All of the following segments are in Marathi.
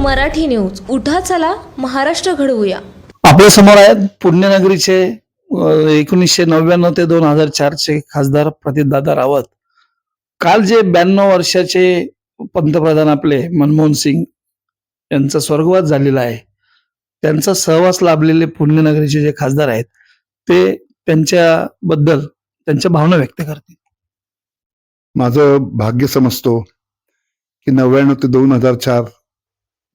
मराठी न्यूज. उठा चला महाराष्ट्र घडवूया. आपल्यासमोर आहेत पुण्यनगरीचे एकोणीसशे नव्याण्णव ते दोन हजार चारचे खासदार प्रदीपदादा रावत. काल जे ब्याण्णव वर्षाचे पंतप्रधान आपले मनमोहन सिंग यांचा स्वर्गवास झालेला आहे. त्यांचा सहवास लाभलेले पुण्यनगरीचे जे खासदार आहेत ते त्यांच्याबद्दल त्यांच्या भावना व्यक्त करतील. माझं भाग्य समजतो की नव्याण्णव ते दोन हजार चार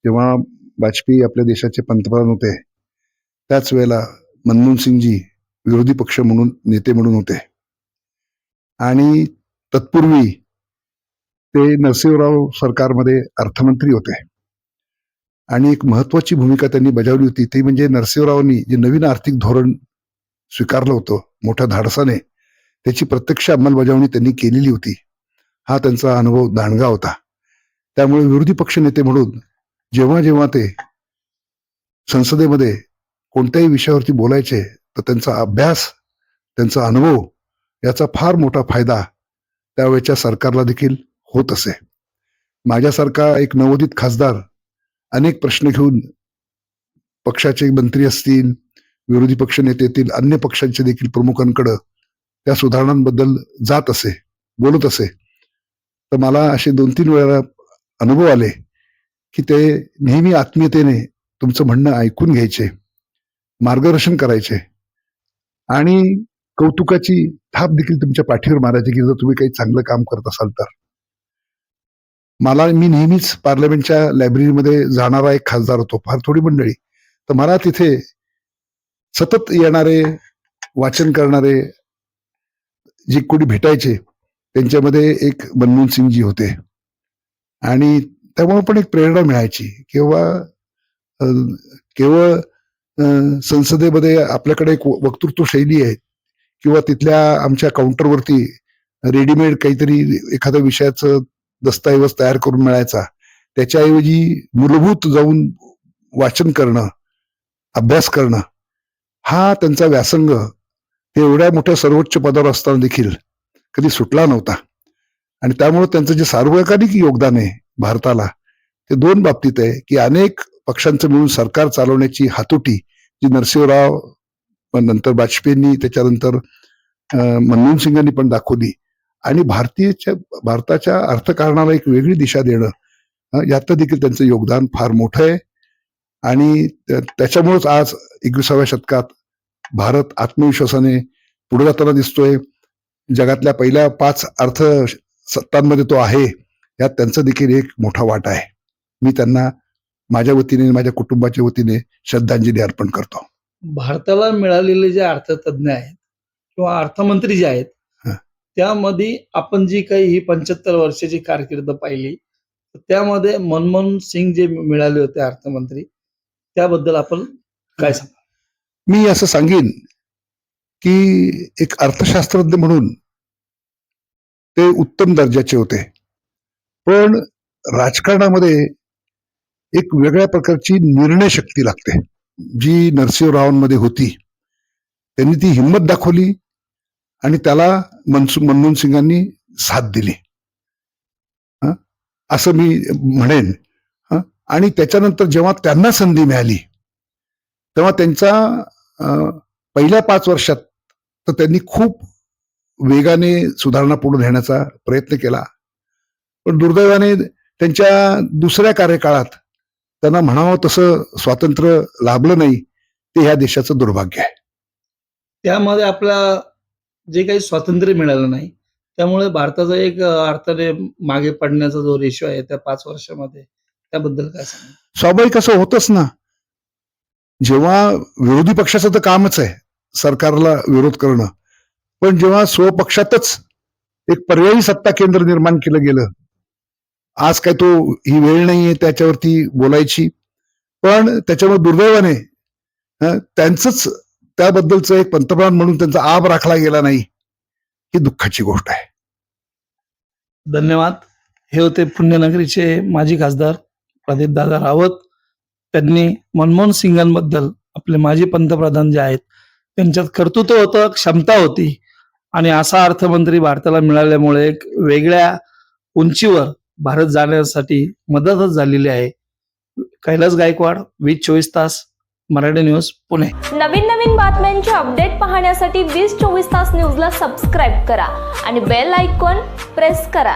जेव्हा वाजपेयी आपल्या देशाचे पंतप्रधान होते त्याच वेळेला मनमोहन सिंगजी विरोधी पक्ष म्हणून नेते म्हणून होते. आणि तत्पूर्वी ते नरसिंहराव सरकारमध्ये अर्थमंत्री होते. आणि एक महत्वाची भूमिका त्यांनी बजावली होती ती म्हणजे नरसिंहरावांनी जे नवीन आर्थिक धोरण स्वीकारलं होतं मोठ्या धाडसाने त्याची प्रत्यक्ष अंमलबजावणी त्यांनी केलेली होती. हा त्यांचा अनुभव दांडगा होता. त्यामुळे विरोधी पक्ष नेते म्हणून जेव्हा जेव्हा ते संसदेमध्ये कोणत्याही विषयावरती बोलायचे तर त्यांचा अभ्यास त्यांचा अनुभव याचा फार मोठा फायदा त्यावेळेच्या सरकारला देखील होत असे. माझ्यासारखा एक नवोदित खासदार अनेक प्रश्न घेऊन पक्षाचे मंत्री असतील विरोधी पक्ष नेतेतील अन्य पक्षांचे देखील प्रमुखांकडं त्या सुधारणांबद्दल जात असे बोलत असे. तर मला असे दोन तीन वेळा अनुभव आले. की ते नेहमी आत्मीयतेने तुमचं म्हणणं ऐकून घ्यायचे मार्गदर्शन करायचे. आणि कौतुकाची थाप देखील तुमच्या पाठीवर मारायची की जर तुम्ही काही चांगलं काम करत असाल तर. मला मी नेहमीच पार्लमेंटच्या लायब्ररीमध्ये जाणारा एक खासदार होतो फार थोडी मंडळी. तर मला तिथे सतत येणारे वाचन करणारे जे कोणी भेटायचे त्यांच्यामध्ये एक मनमोहन सिंगजी होते. आणि त्यामुळे पण एक प्रेरणा मिळायची. किंवा केवळ संसदेमध्ये आपल्याकडे एक वक्तृत्व शैली आहे. किंवा तिथल्या आमच्या काउंटरवरती रेडीमेड काहीतरी एखाद्या विषयाचं दस्तऐवज तयार करून मिळायचा. त्याच्याऐवजी मूलभूत जाऊन वाचन करणं अभ्यास करणं हा त्यांचा व्यासंग ते एवढ्या मोठ्या सर्वोच्च पदावर असताना देखील कधी सुटला नव्हता. आणि त्यामुळे त्यांचं जे सार्वकालिक योगदान आहे भारताला. ते दोन बाबतीत आहे की अनेक पक्षांचं मिळून सरकार चालवण्याची हातोटी जी नरसिंहराव पण नंतर वाजपेयींनी त्याच्यानंतर मनमोहन सिंगांनी पण दाखवली. आणि भारतीयच्या भारताच्या अर्थकारणाला एक वेगळी दिशा देणं यात देखील त्यांचं योगदान फार मोठं आहे. आणि त्या- त्याच्यामुळेच आज एकविसाव्या शतकात भारत आत्मविश्वासाने पुढे जाताना दिसतोय. जगातल्या पहिल्या पाच अर्थ सत्तांमध्ये तो आहे. यात त्यांचा देखील एक मोठा वाटा आहे. मी त्यांना माझ्या वतीने माझ्या कुटुंबाच्या वतीने श्रद्धांजली अर्पण करतो. भारताला मिळालेले जे अर्थतज्ञ आहेत किंवा अर्थमंत्री जे आहेत. त्यामध्ये आपण जी काही ही पंच्याहत्तर वर्षाची कारकीर्द पाहिली त्यामध्ये मनमोहन सिंग जे मिळाले होते अर्थमंत्री त्याबद्दल आपण काय सांग? मी असं सांगेन की एक अर्थशास्त्रज्ञ म्हणून ते उत्तम दर्जाचे होते. पण राजकारणामध्ये एक वेगळ्या प्रकारची निर्णय शक्ती लागते. जी नरसिंहरावांमध्ये होती त्यांनी ती हिंमत दाखवली आणि त्याला मनसू मनमोहन सिंगांनी साथ दिली. असं मी म्हणेन. हं? आणि त्याच्यानंतर जेव्हा त्यांना संधी मिळाली तेव्हा त्यांचा पहिल्या पाच वर्षात तर त्यांनी खूप वेगाने सुधारणा पुढे नेण्याचा प्रयत्न केला. पण दुर्दैवाने त्यांच्या दुसऱ्या कार्यकाळात त्यांना म्हणावं तसं स्वातंत्र्य लाभलं नाही ते ह्या देशाचं दुर्भाग्य आहे. त्यामध्ये आपला जे काही स्वातंत्र्य मिळालं नाही त्यामुळे भारताचा एक अर्थाने मागे पडण्याचा जो रेशो आहे त्या पाच वर्षामध्ये त्याबद्दल काय स्वाभाविक असं होतच ना. जेव्हा विरोधी पक्षाचं तर कामच आहे सरकारला विरोध करणं. पण जेव्हा स्वपक्षातच एक पर्यायी सत्ता केंद्र निर्माण केलं गेलं आज काय तो ही वेळ नाहीये त्याच्यावरती बोलायची. पण त्याच्यामुळे दुर्दैवाने त्यांचंच त्याबद्दलचं एक पंतप्रधान म्हणून त्यांचा आब राखला गेला नाही ही दुःखाची गोष्ट आहे. धन्यवाद. हे होते पुण्यनगरीचे माजी खासदार प्रदीपदादा रावत. त्यांनी मनमोहन सिंगांबद्दल आपले माजी पंतप्रधान जे आहेत त्यांच्यात कर्तृत्व होतं क्षमता होती. आणि असा अर्थमंत्री भारताला मिळाल्यामुळे एक वेगळ्या उंचीवर भारत जाण्यासाठी मदतच झालेली आहे. कैलास गायकवाड वीज चोवीस तास मराठी न्यूज पुणे. नवीन नवीन बातम्यांचे अपडेट पाहण्यासाठी वीस चोवीस तास न्यूजला सबस्क्राईब करा आणि बेल आयकॉन प्रेस करा.